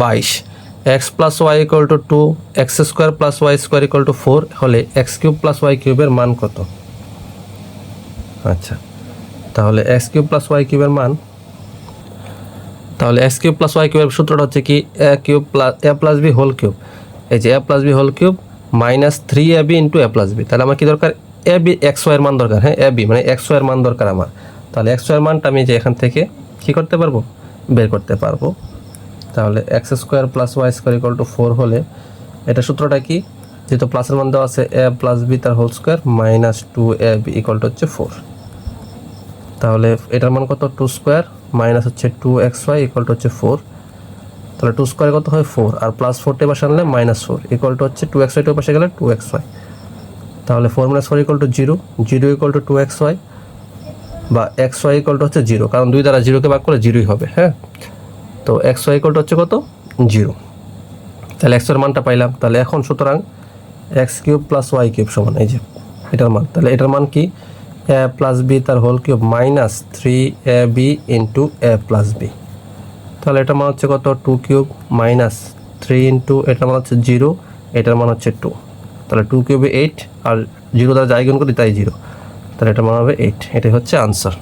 বাইশ। X plus Y equal to two, X square plus Y square equal to four হলে x cube plus Y কিউবের মান কত? আচ্ছা তাহলে এক্স কিউব প্লাস ওয়াই কিউবের মান, তাহলে এক্স কিউব প্লাস ওয়াই কিউবের সূত্রটা হচ্ছে কি, A cube plus A plus B whole cube. এই যে A plus B whole cube minus three A B into A plus B. তাহলে আমার কি দরকার? এ বি এক্স ওয়াইয়ের মান দরকার হ্যাঁ এ বি মানে এক্স ওয়াইয়ের মান দরকার আমার। তাহলে এক্স ওয়াইয়ের মানটা আমি যে এখান থেকে কি করতে পারব? বের করতে পারব। তাহলে X square plus Y square equal to four হলে এটা সূত্রটা কি? যেহেতু প্লাসের মান দেওয়া আছে এ প্লাস বি তার whole square minus two A B equal to হচ্ছে ফোর তাহলে এটার মান কত? টু স্কোয়ার মাইনাস হচ্ছে two X Y equal to হচ্ছে ফোর তাহলে টু স্কোয়ার কত হয়? ফোর আর প্লাস ফোরটে পাশে আনলে মাইনাস ফোর ইকুয়াল টু হচ্ছে টু এক্স ওয়াই টু পাশে গেলে টু এক্স ওয়াই তাহলে four minus four equal to zero zero equal to two X Y বা এক্স ওয়াই ইকুয়াল টু হচ্ছে জিরো কারণ দুই দ্বারা জিরোকে ভাগ করে জিরোই হবে হ্যাঁ? তো এক্স ওয়াই হচ্ছে কত? জিরো তাহলে এক্সের মানটা পাইলাম। তাহলে এখন সুতরাং X cube plus Y cube সমান, এই যে এটার মান। তাহলে এটার মান কি? এ প্লাস বি তার whole cube minus three A B into A plus B তাহলে এটার মান হচ্ছে কত? Two cube minus three into এটার মান হচ্ছে জিরো এটার মান হচ্ছে টু তাহলে টু কিউবে এইট আর জিরো দ্বারা যাই গুণ করি তাই জিরো তাহলে এটার মান হবে এইট এটাই হচ্ছে আনসার